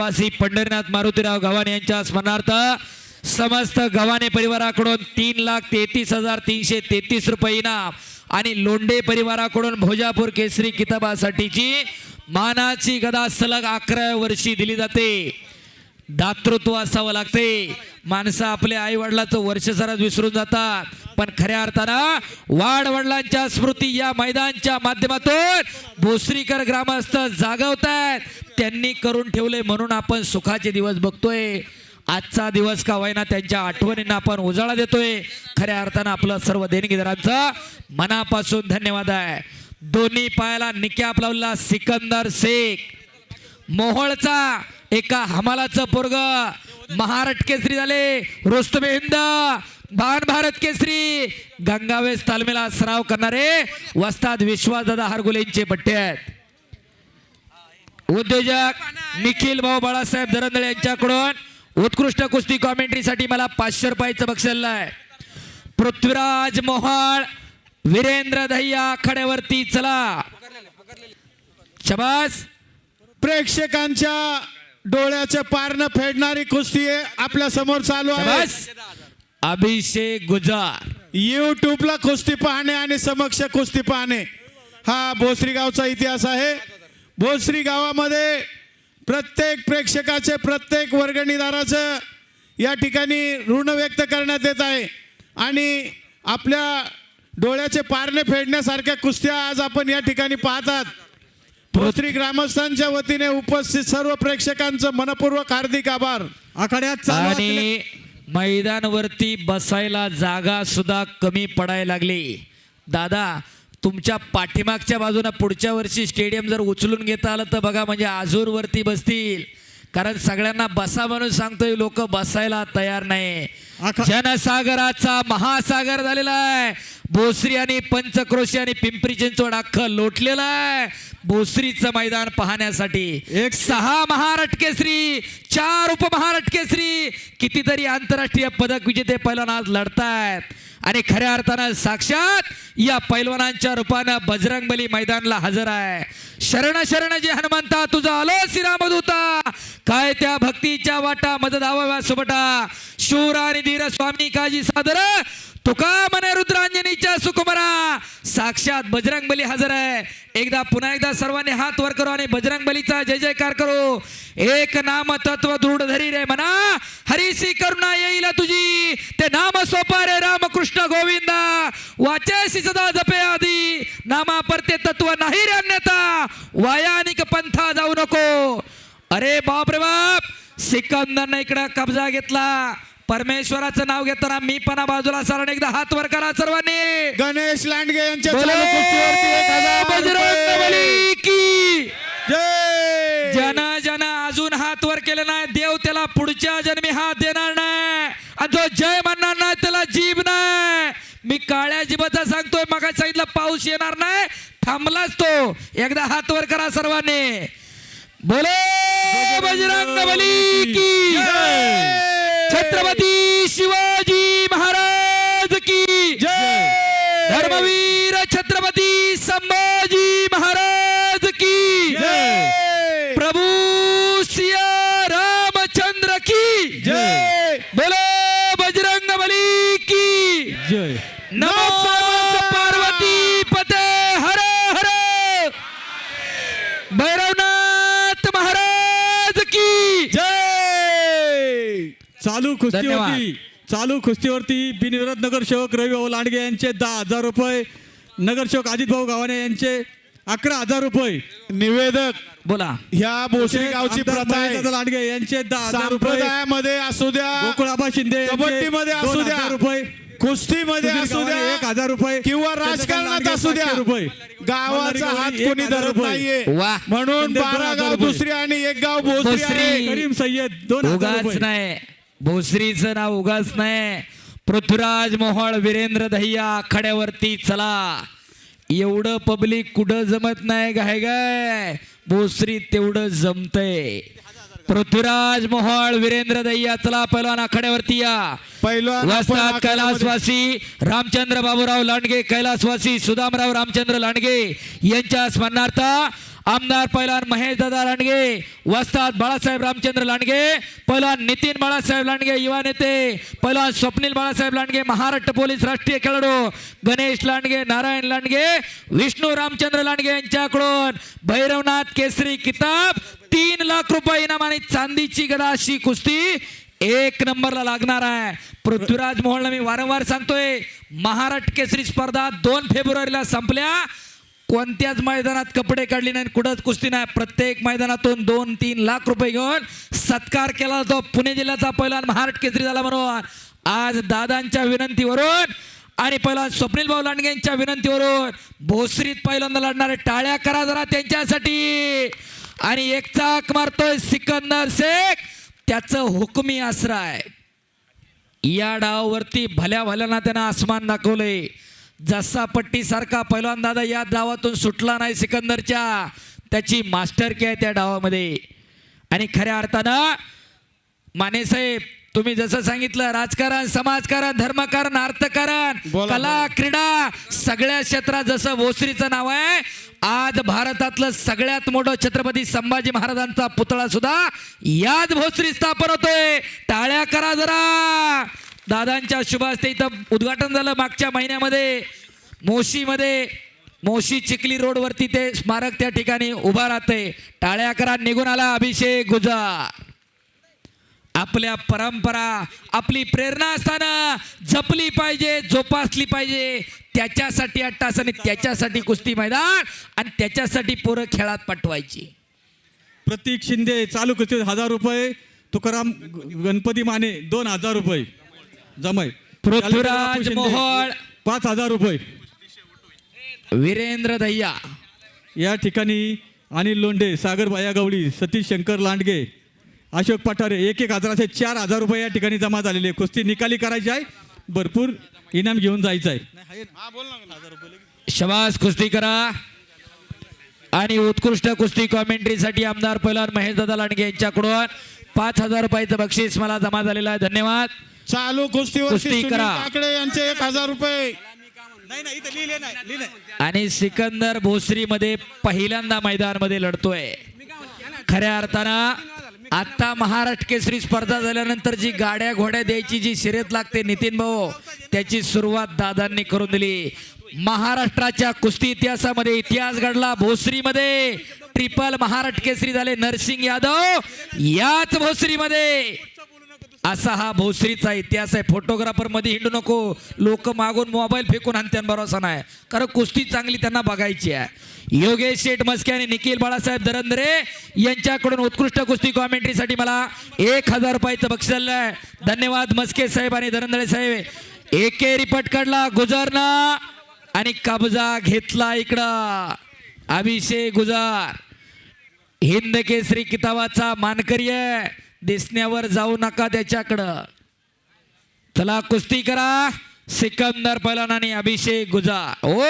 वासी पंढरीनाथ मारुतीराव गव्हाणे यांच्या स्मरणार्थ समस्त गव्हाणे परिवाराकडून तीन लाख तेहतीस हजार तीनशे तेहतीस रुपये इनाम आणि लोंढे परिवाराकडून भोजापूर केसरी किताबासाठीची मानाची गदा सलग अकरा वर्षी दिली जाते. दातृत्व असावं लागते. माणसं आपल्या आई वडिलाचं वर्ष विसरून जातात. पण खऱ्या अर्थानं वाड वडिलांच्या स्मृती या मैदानच्या माध्यमातून भोसरीकर ग्रामस्थ जागवतायत. त्यांनी करून ठेवले म्हणून आपण सुखाचे दिवस बघतोय. आजचा दिवस का वयना त्यांच्या आठवणींना आपण उजाळा देतोय. खऱ्या अर्थानं आपलं सर्व देणगीदारांचं मनापासून धन्यवाद आहे. दोन्ही पायाला निक्याप लावला सिकंदर शेख. मोहळचा एका हमालाचं पोरग. महाराष्ट्र केसरी झाले. रुस्तम हिंद भान भारत केसरी गंगावेस तालमीला सराव करणारे वस्ताद विश्वासदादा हरगुलेंचे पट्टे आहेत. उद्योजक निखिल भाऊ बाळासाहेब दरंदळे यांच्याकडून उत्कृष्ट कुस्ती कॉमेंट्रीसाठी मला पाचशे रुपयाचं बक्षीस आहे. पृथ्वीराज मोहाळ वीरेंद्र दह्या आखाड्यावरती चला. शबास. प्रेक्षकांच्या डोळ्याचे पारणं फेडणारी कुस्ती आपल्यासमोर चालू आहे. अभिषेक गुजार. युट्यूबला कुस्ती पाहणे आणि समक्ष कुस्ती पाहणे. हा भोसरी गावचा इतिहास आहे. भोसरी गावामध्ये प्रत्येक प्रेक्षकाचे प्रत्येक वर्गणीदाराचं या ठिकाणी ऋण व्यक्त करण्यात येत आहे. आणि आपल्या डोळ्याचे पारणे फेडण्यासारख्या कुस्त्या आज आपण या ठिकाणी पाहतात. भोसरी ग्रामस्थांच्या वतीने उपस्थित सर्व प्रेक्षकांचं मनपूर्वक हार्दिक आभार. आखाड्यात आणि मैदानवरती बसायला जागा सुद्धा कमी पडायला लागली. दादा तुमच्या पाठीमागच्या बाजूने पुढच्या वर्षी स्टेडियम जर उचलून घेता आलं तर बघा म्हणजे आजूरवरती बसतील. कारण सगळ्यांना बसा म्हणून सांगतोय लोक बसायला तयार नाही. जनसागराचा महासागर झालेला आहे. भोसरी आणि पंचक्रोशी आणि पिंपरी चिंचवड अख्खं लोटलेलं आहे. भोसरीचं मैदान पाहण्यासाठी एक- सहा महाराष्ट्र केसरी चार उपमहाराष्ट्र केसरी कितीतरी आंतरराष्ट्रीय पदक विजेते पैलवान आज लढतायत. आणि खऱ्या अर्थानं साक्षात या पैलवानांच्या रूपानं बजरंगबली मैदानला हजर आहे. शरण शरण जे हनुमंता तुझा आलो श्रीरामदूता. काय त्या भक्तीच्या वाटा मदत आवाव्या सुबटा शूर आणि धीर स्वामी काजी सादर. तुका म्हणे रुद्रांजनीच्या सुकुमारा. साक्षात बजरंग बली हजर आहे. एकदा पुन्हा एकदा सर्वांनी हात वर करू आणि बजरंग बलीचा जय जयकार करू एक नाम तत्व दृढ धरी रे म्हणा हरिसी करुणा येईल तुझी. ते नाम सोपा रे रामकृष्ण गोविंदा. वाचेसी सदा जपे आधी. नामा परते तत्व नाही रे अन्यथा. वायानिक पंथा जाऊ नको. अरे बाप रे बाप. सिकंदरने इकडं कब्जा घेतला. परमेश्वराचं नाव घेताना मी पण बाजूला सरण एकदा हात वर करा सर्वांनी. गणेश लांडगे यांच्या जन जन अजून हात वर केले नाही. देव त्याला पुढच्या जन्मी हात देणार नाही. आणि जो जय म्हणणार नाही त्याला जीभ नाही. मी काळ्या जीभाचा सांगतोय मग सांगितलं पाऊस येणार नाही. थांबलाच तो. एकदा हात वर करा सर्वांनी. बोले बजरंग बली की. जय. छत्रपती शिवाजी महाराज की जय! धर्मवीर छत्रपती संभाजी महाराज की जय! प्रभू सिया रामचंद्र की जय! बोलो बजरंग बली की जय! नमो पार्वती पते हर हर भैरवनाथ महाराज की जय चालू कुस्तीवरती. चालू कुस्तीवरती बिनविरोध नगरसेवक रवी भाऊ लांडगे यांचे दहा हजार रुपये. नगरसेवक अजित भाऊ गावाने यांचे अकरा हजार रुपये. निवेदक बोला. ह्या भोसरी गावची प्रथा आहे. लांडगे यांचे दहा हजार रुपये. संप्रदायामध्ये असू द्या गोकुळाबा शिंदे यांचे कबड्डीमध्ये दोन असू द्या हजार रुपये. कुस्तीमध्ये सुधीर असू गावाने एक द्या हजार रुपये. किंवा चंद्रकांत राजकारणात लांडगे असू द्या. पाचशे रुपये. गावाचा हात कोणी हजार धरत रुपये. नाहीये. वा. म्हणून बारा हजार गाव रुपये. दुसरी आणि एक गाव भोसरी भोसरी. आहे. करीम सय्यद दोन हजार उगाच रुपये. नाही. भोसरीचं नाव उगाच नाही. पृथ्वीराज मोहोळ वीरेंद्र दहिया आखाड्यावरती चला. एवढं पब्लिक कुठं जमत नाही गाय गाय भोसरी तेवढं जमतंय. पृथ्वीराज मोहोळ वीरेंद्र दहिया चला पैलवान आखाड्यावरती या. पैलवान कैलासवासी रामचंद्र बाबूराव लांडगे कैलासवासी सुदामराव रामचंद्र लांडगे यांच्या स्मरणार्थ आमदार पैलवान महेश दादा लांडगे वस्ताद बाळासाहेब रामचंद्र लांडगे पैलवान नितीन बाळासाहेब लांडगे युवा नेते पैलवान स्वप्नील बाळासाहेब लांडगे महाराष्ट्र पोलीस राष्ट्रीय खेळाडू गणेश लांडगे नारायण लांडगे विष्णू रामचंद्र लांडगे यांच्याकडून भैरवनाथ केसरी किताब तीन लाख रुपये इनाम आणि चांदीची गदा अशी कुस्ती एक नंबरला लागणार आहे. पृथ्वीराज मोहनला मी वारंवार सांगतोय महाराष्ट्र केसरी स्पर्धा दोन फेब्रुवारीला संपल्या. कोणत्याच मैदानात कपडे काढले नाही कुठंच कुस्ती नाही. प्रत्येक मैदानातून दोन तीन लाख रुपये घेऊन सत्कार केला जातो. पुणे जिल्ह्याचा पहिला महाराष्ट्र केसरी झाला म्हणून. आज दादांच्या विनंतीवरून आणि पहिला स्वप्नील भाऊ लांडगे यांच्या विनंतीवरून भोसरीत पहिल्यांदा लढणारे टाळ्या करा जरा त्यांच्यासाठी. आणि एक चाक मारतोय सिकंदर शेख. त्याचं हुकमी आसरा आहे या डावावरती भल्या भल्याना त्यानं आसमान दाखवलंय. जसा पट्टी सारखा पैलवान दादा या डावातून सुटला नाही सिकंदरच्या. त्याची मास्टर आहे त्या डावामध्ये. आणि खऱ्या अर्थानं माने साहेब तुम्ही जसं सांगितलं राजकारण समाजकारण धर्मकारण अर्थकारण कला क्रीडा सगळ्या क्षेत्रात जसं भोसरीचं नाव आहे आज भारतातलं सगळ्यात मोठं छत्रपती संभाजी महाराजांचा पुतळा सुद्धा याच भोसरी स्थापन होतोय. टाळ्या करा जरा. दादांच्या शुभ हस्ते इथं उद्घाटन झालं मागच्या महिन्यामध्ये. मोशीमध्ये मोशी चिखली रोडवरती ते स्मारक त्या ठिकाणी उभा राहते टाळ्या करा निघून आला अभिषेक गुजार आपल्या परंपरा आपली प्रेरणा असताना जपली पाहिजे जोपासली पाहिजे. त्याच्यासाठी अट्टास आणि त्याच्यासाठी कुस्ती मैदान आणि त्याच्यासाठी पोरं खेळात पाठवायची. प्रतीक शिंदे चालू कुस्तीत हजार रुपये. तुकाराम गणपती माने दोन हजार रुपये. जमाय पृथ्वीराज मोहोळ. पाच हजार रुपये. वीरेंद्र दह्या. या ठिकाणी अनिल लोंढे सागर बाया गवळी सतीश शंकर लांडगे अशोक पठारे एक एक हजाराचे चार हजार रुपये या ठिकाणी जमा झालेले आहे. कुस्ती निकाली करायची आहे. भरपूर इनाम घेऊन जायचं आहे. शबास कुस्ती करा. आणि उत्कृष्ट कुस्ती कॉमेंट्रीसाठी आमदार पैलवान महेश दादा लांडगे यांच्याकडून पाच हजार रुपयाचं बक्षीस मला जमा झालेलं आहे. धन्यवाद. चालू कुस्तीवरती कुस्ती सुनील करा. काकडे यांचे एक हजार रुपये. आणि सिकंदर भोसरीमध्ये पहिल्यांदा मैदानमध्ये लढतोय. खऱ्या अर्थानं आता महाराष्ट्र केसरी स्पर्धा झाल्यानंतर जी गाड्या घोड्या द्यायची जी शर्यत लागते नितीन भाऊ त्याची सुरुवात दादांनी करून दिली. महाराष्ट्राच्या कुस्ती इतिहासामध्ये इतिहास घडला. भोसरीमध्ये ट्रिपल महाराष्ट्र केसरी झाले. नरसिंग यादव याच भोसरीमध्ये. असा हा भोसरीचा इतिहास आहे. फोटोग्राफरमध्ये हिंडू नको. लोक मागून मोबाईल फेकून आणत्यान भरोसा नाही. कारण कुस्ती चांगली त्यांना बघायची आहे. योगेश शेठ मस्के आणि निखिल बाळासाहेब दरंदरे यांच्याकडून उत्कृष्ट कुस्ती कॉमेंट्रीसाठी मला एक हजार रुपयाचं बक्षल आहे. धन्यवाद मस्के साहेब आणि दरंदरे साहेब. एकेरी पटकडला गुजरना आणि कब्जा घेतला इकडं. अभिषेक गुजार. हिंद केसरी किताबाचा मानकरी आहे. दिसण्यावर जाऊ नका त्याच्याकडं. चला कुस्ती करा. सिकंदर पलान आणि अभिषेक गुजार ओ!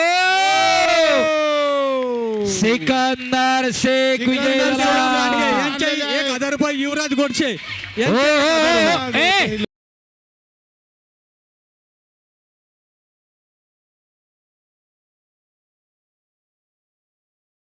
सिकंदर शेख विजय झाला. यांचे एक हजार रुपये युवराज गोडसे. यांचे